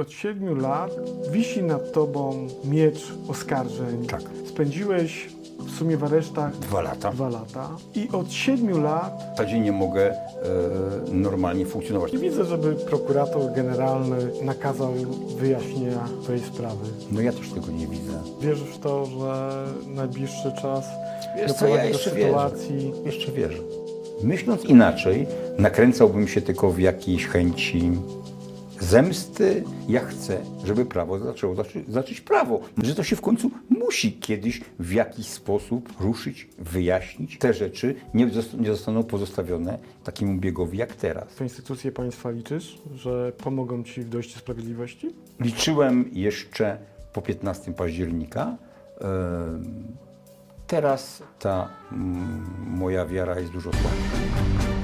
Od siedmiu lat wisi nad tobą miecz oskarżeń. Tak. Spędziłeś w sumie w aresztach Dwa lata. dwa lata i od siedmiu lat W zasadzie nie mogę e, normalnie funkcjonować. nie widzę, żeby prokurator generalny nakazał wyjaśnienia tej sprawy. No ja też tego nie widzę. Wierzysz w to, że najbliższy czas Wiesz co, ja doprowadzi do jeszcze wierzę. sytuacji, Jeszcze wierzę. Myśląc inaczej, nakręcałbym się tylko w jakiejś chęci zemsty. Ja chcę, żeby prawo zaczęło zaczy, zacząć prawo. Że to się w końcu musi kiedyś w jakiś sposób ruszyć, wyjaśnić. Te rzeczy nie, nie zostaną pozostawione takiemu biegowi jak teraz. w instytucje państwa liczysz, że pomogą ci w dojściu sprawiedliwości? Liczyłem jeszcze po 15 października. Teraz ta moja wiara jest dużo słabsza.